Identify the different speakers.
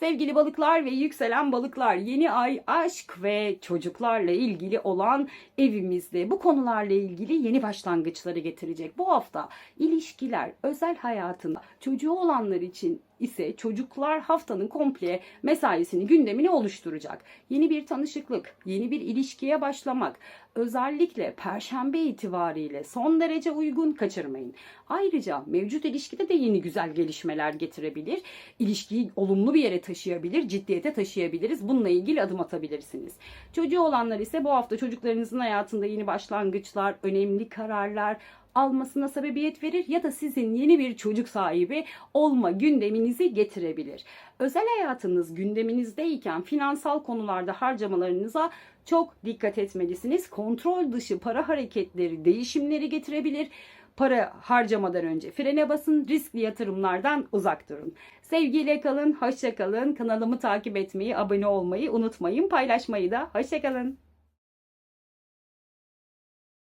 Speaker 1: Sevgili balıklar ve yükselen balıklar yeni ay aşk ve çocuklarla ilgili olan evimizde bu konularla ilgili yeni başlangıçları getirecek. Bu hafta ilişkiler, özel hayatında çocuğu olanlar için ise çocuklar haftanın komple mesaisini, gündemini oluşturacak. Yeni bir tanışıklık, yeni bir ilişkiye başlamak, özellikle perşembe itibariyle son derece uygun kaçırmayın. Ayrıca mevcut ilişkide de yeni güzel gelişmeler getirebilir. İlişkiyi olumlu bir yere taşıyabilir, ciddiyete taşıyabiliriz. Bununla ilgili adım atabilirsiniz. Çocuğu olanlar ise bu hafta çocuklarınızın hayatında yeni başlangıçlar, önemli kararlar, almasına sebebiyet verir ya da sizin yeni bir çocuk sahibi olma gündeminizi getirebilir. Özel hayatınız gündeminizdeyken finansal konularda harcamalarınıza çok dikkat etmelisiniz. Kontrol dışı para hareketleri, değişimleri getirebilir. Para harcamadan önce frene basın, riskli yatırımlardan uzak durun. Sevgiyle kalın, hoşça kalın. Kanalımı takip etmeyi, abone olmayı unutmayın. Paylaşmayı da hoşça kalın.